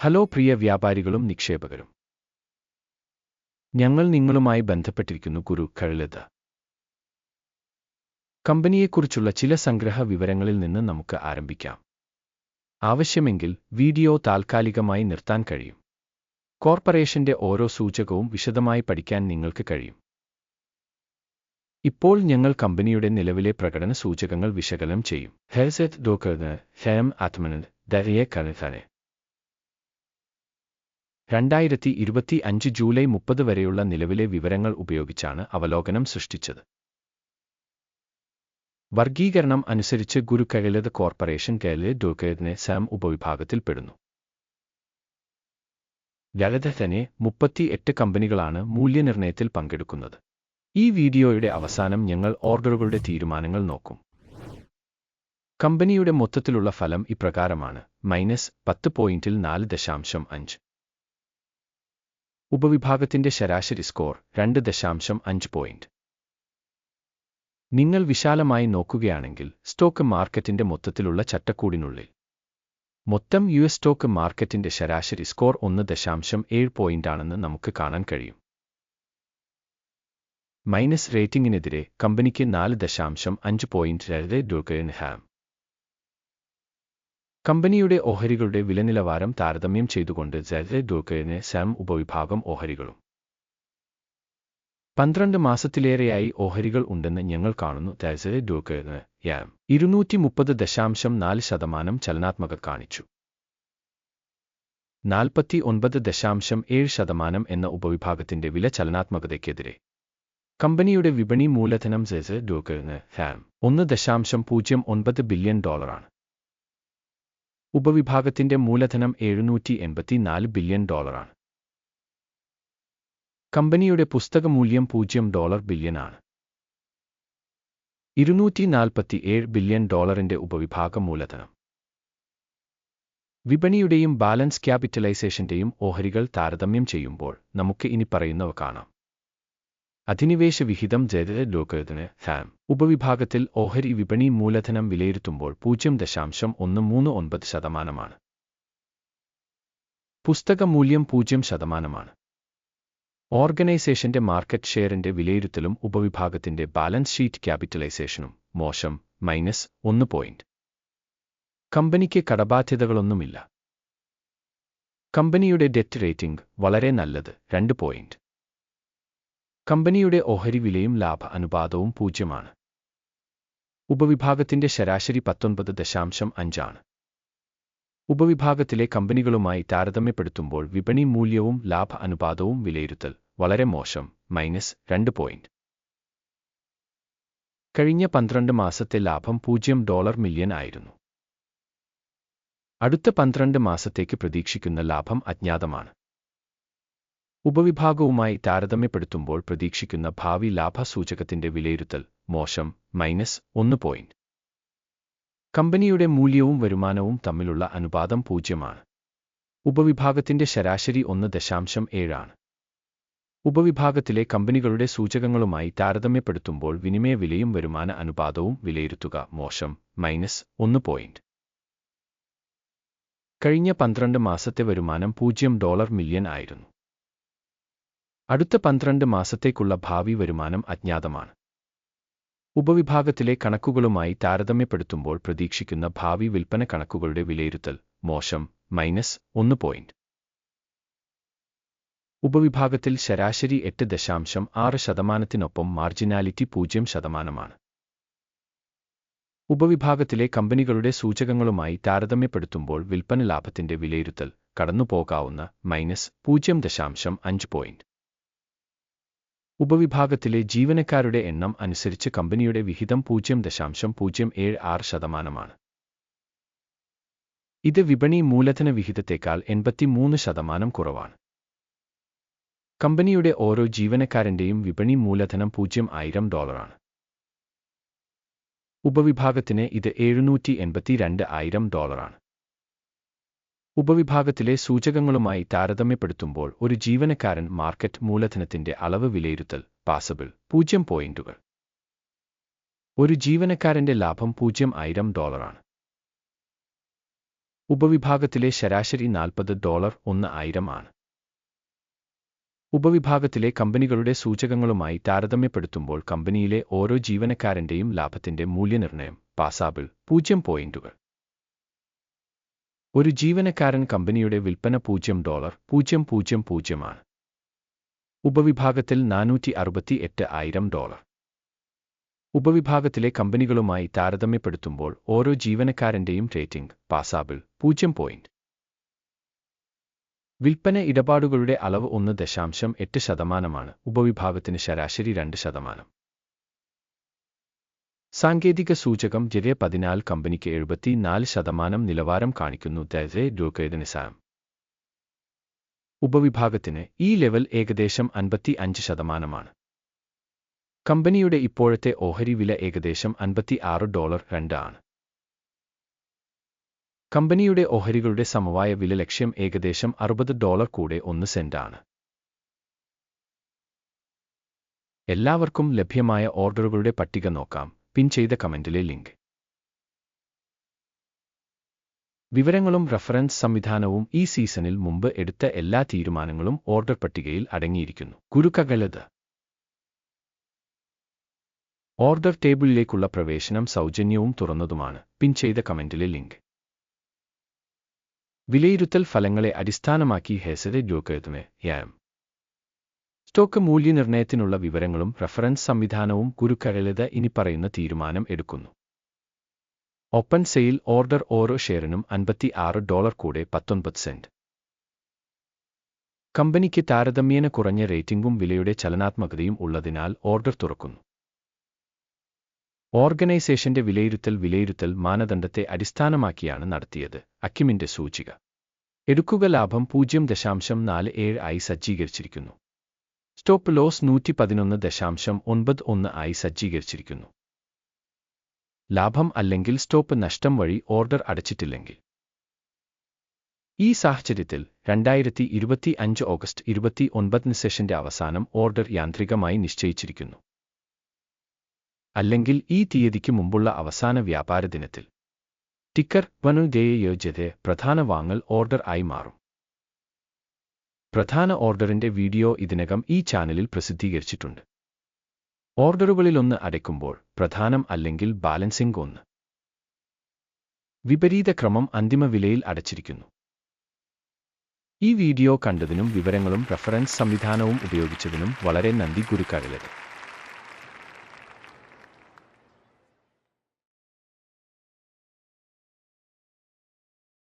Hello പ്രിയ വ്യാപാരികളും നിക്ഷേപകരും. ഞങ്ങൾ നിങ്ങളുമായി ബന്ധപ്പെട്ടിരിക്കുന്നു ഗുരു കഴലത കമ്പനിയെക്കുറിച്ചുള്ള ചില സംഗ്രഹ വിവരങ്ങളിൽ നിന്ന് നമുക്ക് ആരംഭിക്കാം. ആവശ്യമെങ്കിൽ വീഡിയോ താൽക്കാലികമായി നിർത്താൻ കഴിയും. കോർപ്പറേഷന്റെ ഓരോ സൂചകവും വിശദമായി പഠിക്കാൻ നിങ്ങൾക്ക് കഴിയും. ഇപ്പോൾ ഞങ്ങൾ കമ്പനിയുടെ നിലവിലെ പ്രകടന സൂചകങ്ങൾ വിശകലനം ചെയ്യും. ഹെസെത് ഡോക്കറിന് ഹെം ആത്മനന്ദ് ദരിയെ കണിഥനെ രണ്ടായിരത്തി ഇരുപത്തി അഞ്ച് ജൂലൈ മുപ്പത് വരെയുള്ള നിലവിലെ വിവരങ്ങൾ ഉപയോഗിച്ചാണ് അവലോകനം സൃഷ്ടിച്ചത്. വർഗീകരണം അനുസരിച്ച് ഗുരു കഴലത് കോർപ്പറേഷൻ കേരള ദുർഗതിനെ സാം ഉപവിഭാഗത്തിൽപ്പെടുന്നു ലളിതനെ മുപ്പത്തി എട്ട് കമ്പനികളാണ് മൂല്യനിർണയത്തിൽ പങ്കെടുക്കുന്നത്. ഈ വീഡിയോയുടെ അവസാനം ഞങ്ങൾ ഓർഡറുകളുടെ തീരുമാനങ്ങൾ നോക്കും. കമ്പനിയുടെ മൊത്തത്തിലുള്ള ഫലം ഇപ്രകാരമാണ് മൈനസ് പത്ത് പോയിന്റിൽ നാല് ദശാംശം അഞ്ച്. ഉപവിഭാഗത്തിന്റെ ശരാശരി സ്കോർ രണ്ട് ദശാംശം അഞ്ച് പോയിന്റ് നിങ്ങൾ വിശാലമായി നോക്കുകയാണെങ്കിൽ സ്റ്റോക്ക് മാർക്കറ്റിന്റെ മൊത്തത്തിലുള്ള ചട്ടക്കൂടിനുള്ളിൽ. മൊത്തം യു എസ് സ്റ്റോക്ക് മാർക്കറ്റിന്റെ ശരാശരി സ്കോർ ഒന്ന് ദശാംശം ഏഴ് പോയിന്റാണെന്ന് നമുക്ക് കാണാൻ കഴിയും. മൈനസ് റേറ്റിംഗിനെതിരെ കമ്പനിക്ക് നാല് ദശാംശം അഞ്ച് പോയിന്റ് രണ്ട് ഡോക്കൻ ഹാം കമ്പനിയുടെ ഓഹരികളുടെ വിലനിലവാരം താരതമ്യം ചെയ്തുകൊണ്ട് ജെ ഡോക്കറിന് സാം ഉപവിഭാഗം ഓഹരികളും. പന്ത്രണ്ട് മാസത്തിലേറെയായി ഓഹരികൾ ഉണ്ടെന്ന് ഞങ്ങൾ കാണുന്നു. തൈസെ ഡോക്കറിന് യാം ഇരുന്നൂറ്റി മുപ്പത് ദശാംശം നാല് ശതമാനം ചലനാത്മക കാണിച്ചു. നാൽപ്പത്തി ഒൻപത് ദശാംശം ഏഴ് ശതമാനം എന്ന ഉപവിഭാഗത്തിന്റെ വില ചലനാത്മകതയ്ക്കെതിരെ. കമ്പനിയുടെ വിപണി മൂലധനം സെസ് ഡോക്കറിന് ഹാം ഒന്ന് ദശാംശം പൂജ്യം ഒൻപത് ബില്യൺ ഡോളറാണ്. ഉപവിഭാഗത്തിന്റെ മൂലധനം എഴുന്നൂറ്റി എൺപത്തിനാല് ബില്യൺ ഡോളറാണ്. കമ്പനിയുടെ പുസ്തക മൂല്യം പൂജ്യം ഡോളർ ബില്യനാണ്. ഇരുന്നൂറ്റി നാൽപ്പത്തിയേഴ് ബില്യൺ ഡോളറിന്റെ ഉപവിഭാഗ മൂലധനം വിപണിയുടെയും ബാലൻസ് ക്യാപിറ്റലൈസേഷന്റെയും ഓഹരികൾ താരതമ്യം ചെയ്യുമ്പോൾ നമുക്ക് ഇനി പറയുന്നവ കാണാം. അധിനിവേശ വിഹിതം ജയ ലോകത്തിന് ഫാം. ഉപവിഭാഗത്തിൽ ഓഹരി വിപണി മൂലധനം വിലയിരുത്തുമ്പോൾ പൂജ്യം ദശാംശം ഒന്ന് മൂന്ന് ഒൻപത് ശതമാനമാണ്. പുസ്തക മൂല്യം പൂജ്യം ശതമാനമാണ്. ഓർഗനൈസേഷന്റെ മാർക്കറ്റ് ഷെയറിന്റെ വിലയിരുത്തലും ഉപവിഭാഗത്തിന്റെ ബാലൻസ് ഷീറ്റ് ക്യാപിറ്റലൈസേഷനും മോശം മൈനസ് ഒന്ന് പോയിന്റ്. കമ്പനിക്ക് കടബാധ്യതകളൊന്നുമില്ല. കമ്പനിയുടെ ഡെറ്റ് റേറ്റിംഗ് വളരെ നല്ലത് രണ്ട് പോയിന്റ്. കമ്പനിയുടെ ഓഹരി വിലയും ലാഭ അനുപാതവും പൂജ്യമാണ്. ഉപവിഭാഗത്തിന്റെ ശരാശരി പത്തൊൻപത് ദശാംശം അഞ്ചാണ്. ഉപവിഭാഗത്തിലെ കമ്പനികളുമായി താരതമ്യപ്പെടുത്തുമ്പോൾ വിപണി മൂല്യവും ലാഭ അനുപാതവും വിലയിരുത്തൽ വളരെ മോശം മൈനസ് രണ്ട് പോയിന്റ്. കഴിഞ്ഞ പന്ത്രണ്ട് മാസത്തെ ലാഭം പൂജ്യം ഡോളർ മില്യൺ ആയിരുന്നു. അടുത്ത പന്ത്രണ്ട് മാസത്തേക്ക് പ്രതീക്ഷിക്കുന്ന ലാഭം അജ്ഞാതമാണ്. ഉപവിഭാഗവുമായി താരതമ്യപ്പെടുത്തുമ്പോൾ പ്രതീക്ഷിക്കുന്ന ഭാവി ലാഭസൂചകത്തിന്റെ വിലയിരുത്തൽ മോശം മൈനസ് ഒന്ന് പോയിന്റ് കമ്പനിയുടെ മൂല്യവും വരുമാനവും തമ്മിലുള്ള അനുപാതം പൂജ്യമാണ്. ഉപവിഭാഗത്തിന്റെ ശരാശരി ഒന്ന് ദശാംശം ഏഴാണ് ഉപവിഭാഗത്തിലെ കമ്പനികളുടെ സൂചകങ്ങളുമായി താരതമ്യപ്പെടുത്തുമ്പോൾ വിനിമയ വിലയും വരുമാന അനുപാതവും വിലയിരുത്തുക മോശം മൈനസ് ഒന്ന് പോയിന്റ് കഴിഞ്ഞ പന്ത്രണ്ട് മാസത്തെ വരുമാനം പൂജ്യം ഡോളർ മില്യൺ ആയിരുന്നു. അടുത്ത പന്ത്രണ്ട് മാസത്തേക്കുള്ള ഭാവി വരുമാനം അജ്ഞാതമാണ്. ഉപവിഭാഗത്തിലെ കണക്കുകളുമായി താരതമ്യപ്പെടുത്തുമ്പോൾ പ്രതീക്ഷിക്കുന്ന ഭാവി വിൽപ്പന കണക്കുകളുടെ വിലയിരുത്തൽ മോശം മൈനസ് ഒന്ന് പോയിന്റ്. ഉപവിഭാഗത്തിൽ ശരാശരി എട്ട് ദശാംശം ആറ് ശതമാനത്തിനൊപ്പം മാർജിനാലിറ്റി പൂജ്യം ശതമാനമാണ്. ഉപവിഭാഗത്തിലെ കമ്പനികളുടെ സൂചകങ്ങളുമായി താരതമ്യപ്പെടുത്തുമ്പോൾ വിൽപ്പന ലാഭത്തിന്റെ വിലയിരുത്തൽ കടന്നുപോകാവുന്ന മൈനസ് പൂജ്യം ദശാംശം അഞ്ച് പോയിന്റ്. ഉപവിഭാഗത്തിലെ ജീവനക്കാരുടെ എണ്ണം അനുസരിച്ച് കമ്പനിയുടെ വിഹിതം പൂജ്യം ദശാംശം പൂജ്യം ഏഴ് ആറ് ശതമാനമാണ്. ഇത് വിപണി മൂലധന വിഹിതത്തേക്കാൾ എൺപത്തിമൂന്ന് ശതമാനം കുറവാണ്. കമ്പനിയുടെ ഓരോ ജീവനക്കാരന്റെയും വിപണി മൂലധനം പൂജ്യം ആയിരം ഡോളറാണ്. ഉപവിഭാഗത്തിന് ഇത് എഴുന്നൂറ്റി എൺപത്തിരണ്ട് ആയിരം ഡോളറാണ്. ഉപവിഭാഗത്തിലെ സൂചകങ്ങളുമായി താരതമ്യപ്പെടുത്തുമ്പോൾ ഒരു ജീവനക്കാരൻ മാർക്കറ്റ് മൂലധനത്തിന്റെ അളവ് വിലയിരുത്തൽ പാസബിൾ പൂജ്യം പോയിന്റുകൾ. ഒരു ജീവനക്കാരന്റെ ലാഭം പൂജ്യം ആയിരം ഡോളറാണ് ഉപവിഭാഗത്തിലെ ശരാശരി നാൽപ്പത് ഡോളർ ഒന്ന് ആയിരം ആണ്. ഉപവിഭാഗത്തിലെ കമ്പനികളുടെ സൂചകങ്ങളുമായി താരതമ്യപ്പെടുത്തുമ്പോൾ കമ്പനിയിലെ ഓരോ ജീവനക്കാരന്റെയും ലാഭത്തിന്റെ മൂല്യനിർണയം പാസാബിൾ പൂജ്യം പോയിന്റുകൾ. ഒരു ജീവനക്കാരൻ കമ്പനിയുടെ വിൽപ്പന പൂജ്യം ഡോളർ പൂജ്യം പൂജ്യം പൂജ്യമാണ് ഉപവിഭാഗത്തിൽ നാനൂറ്റി അറുപത്തി എട്ട് ആയിരം ഡോളർ. ഉപവിഭാഗത്തിലെ കമ്പനികളുമായി താരതമ്യപ്പെടുത്തുമ്പോൾ ഓരോ ജീവനക്കാരന്റെയും റേറ്റിംഗ് പാസാബിൾ പൂജ്യം പോയിന്റ്. വിൽപ്പന ഇടപാടുകളുടെ അളവ് ഒന്ന് ദശാംശം എട്ട് ശതമാനമാണ്. ഉപവിഭാഗത്തിന് ശരാശരി രണ്ട് ശതമാനം. സാങ്കേതിക സൂചകം ജെരെ പതിനാല് കമ്പനിക്ക് എഴുപത്തിനാല് ശതമാനം നിലവാരം കാണിക്കുന്നു ദരെ ഡോക്കേഡനിസാം ഉപവിഭാഗത്തിന് ഈ ലെവൽ ഏകദേശം അൻപത്തി അഞ്ച് ശതമാനമാണ്. കമ്പനിയുടെ ഇപ്പോഴത്തെ ഓഹരി വില ഏകദേശം അൻപത്തി ആറ് ഡോളർ രണ്ട് ആണ്. കമ്പനിയുടെ ഓഹരികളുടെ സമവായ വില ലക്ഷ്യം ഏകദേശം അറുപത് ഡോളർ കൂടെ ഒന്ന് സെന്റാണ് എല്ലാവർക്കും ലഭ്യമായ ഓർഡറുകളുടെ പട്ടിക നോക്കാം. പിൻ ചെയ്ത കമന്റിലെ ലിങ്ക്. വിവരങ്ങളും റഫറൻസ് സംവിധാനവും ഈ സീസണിൽ മുമ്പ് എടുത്ത എല്ലാ തീരുമാനങ്ങളും ഓർഡർ പട്ടികയിൽ അടങ്ങിയിരിക്കുന്നു. കുരുക്കകലത്. ഓർഡർ ടേബിളിലേക്കുള്ള പ്രവേശനം സൗജന്യവും തുറന്നതുമാണ്. പിൻ ചെയ്ത കമന്റിലെ ലിങ്ക്. വിലയിരുത്തൽ ഫലങ്ങളെ അടിസ്ഥാനമാക്കി ഹെസരെ ജോക്കെഴുതുമേ യാം. സ്റ്റോക്ക് മൂല്യനിർണയത്തിനുള്ള വിവരങ്ങളും റഫറൻസ് സംവിധാനവും കുരുക്കഴലത ഇനി പറയുന്ന തീരുമാനം എടുക്കുന്നു. ഓപ്പൺ സെയിൽ ഓർഡർ ഓരോ ഷെയറിനും അൻപത്തി ആറ് ഡോളർ കൂടെ പത്തൊൻപത് സെന്റ്. കമ്പനിക്ക് താരതമ്യേന കുറഞ്ഞ റേറ്റിംഗും വിലയുടെ ചലനാത്മകതയും ഉള്ളതിനാൽ ഓർഡർ തുറക്കുന്നു. ഓർഗനൈസേഷന്റെ വിലയിരുത്തൽ വിലയിരുത്തൽ മാനദണ്ഡത്തെ അടിസ്ഥാനമാക്കിയാണ് നടത്തിയത് അക്കിമിന്റെ സൂചിക. എടുക്കുക ലാഭം പൂജ്യം ദശാംശം നാല് ഏഴ് ആയി സജ്ജീകരിച്ചിരിക്കുന്നു. സ്റ്റോപ്പ് ലോസ് നൂറ്റി പതിനൊന്ന് ദശാംശം ഒൻപത് ഒന്ന് ആയി സജ്ജീകരിച്ചിരിക്കുന്നു. ലാഭം അല്ലെങ്കിൽ സ്റ്റോപ്പ് നഷ്ടം വഴി ഓർഡർ അടച്ചിട്ടില്ലെങ്കിൽ. ഈ സാഹചര്യത്തിൽ രണ്ടായിരത്തി ഇരുപത്തി അഞ്ച് ഓഗസ്റ്റ് ഇരുപത്തി ഒൻപതിന് സെഷന്റെ അവസാനം ഓർഡർ യാന്ത്രികമായി നിശ്ചയിച്ചിരിക്കുന്നു. അല്ലെങ്കിൽ ഈ തീയതിക്ക് മുമ്പുള്ള അവസാന വ്യാപാര ദിനത്തിൽ. ടിക്കർ വനുദേയോജതെ പ്രധാന വാങ്ങൽ ഓർഡർ ആയി മാറും. പ്രധാന ഓർഡറിന്റെ വീഡിയോ ഇതിനകം ഈ ചാനലിൽ പ്രസിദ്ധീകരിച്ചിട്ടുണ്ട്. ഓർഡറുകളിലൊന്ന് അടയ്ക്കുമ്പോൾ പ്രധാനം അല്ലെങ്കിൽ ബാലൻസിംഗ് ഒന്ന്. വിപരീത ക്രമം അന്തിമ വിലയിൽ അടച്ചിരിക്കുന്നു. ഈ വീഡിയോ കണ്ടതിനും വിവരങ്ങളും റഫറൻസ് സംവിധാനവും ഉപയോഗിച്ചതിനും വളരെ നന്ദി ഗുരുക്കാരിലത്.